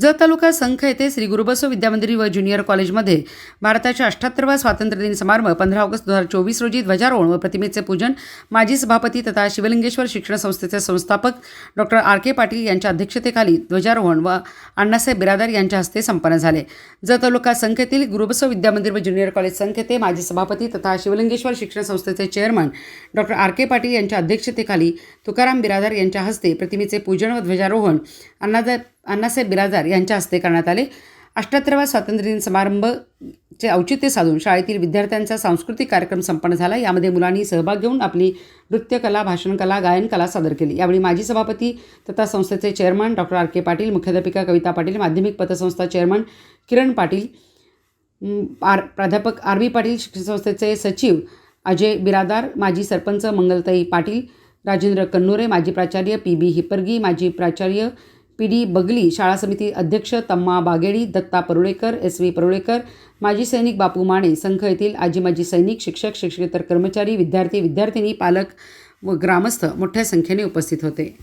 जत तालुका संख येथे श्री गुरुबसो विद्यामंदिर व ज्युनियर कॉलेजमध्ये भारताच्या अठ्ठ्याहत्तरवा स्वातंत्र्य दिन समारंभ पंधरा ऑगस्ट दोन हजार चोवीस रोजी ध्वजारोहण व प्रतिमेचे पूजन माजी सभापती तथा शिवलिंगेश्वर शिक्षण संस्थेचे संस्थापक डॉक्टर आर. के. पाटील यांच्या अध्यक्षतेखाली ध्वजारोहण व अण्णासाहेब बिरादार यांच्या हस्ते संपन्न झाले. जत तालुका संख येथील गुरुबसो विद्यामंदिर व ज्युनियर कॉलेज संख येथे माजी सभापती तथा शिवलिंगेश्वर शिक्षण संस्थेचे chairman doctor R. K. Patil यांच्या अध्यक्षतेखाली तुकाराम बिरादार यांच्या हस्ते प्रतिमेचे पूजन व ध्वजारोहण अण्णासाहेब अण्णासाहेब बिरादार यांच्या हस्ते करण्यात आले. अठ्ठ्याहत्तरवा स्वातंत्र्य समारंभचे औचित्य साधून शाळेतील विद्यार्थ्यांचा सांस्कृतिक कार्यक्रम संपन्न झाला. यामध्ये मुलांनी सहभाग घेऊन आपली नृत्यकला भाषणकला गायनकला सादर केली. यावेळी माजी सभापती तथा संस्थेचे chairman doctor R K Patil मुख्याध्यापिका कविता पाटील माध्यमिक पतसंस्था चेअरमन किरण पाटील आर प्राध्यापक आर बी पाटील शिक्षण संस्थेचे सचिव अजय बिरादार माजी सरपंच मंगलताई पाटील राजेंद्र कन्नुरे माजी प्राचार्य पी बी हिप्परगी माजी प्राचार्य पी डी बगली शाळा समिती अध्यक्ष तम्मा बागेडी दत्ता परुळेकर एस व्ही परुळेकर माजी सैनिक बापू माने संघ येथील आजी माजी सैनिक शिक्षक शिक्षकेतर कर्मचारी विद्यार्थी विद्यार्थिनी पालक व ग्रामस्थ मोठ्या संख्येने उपस्थित होते.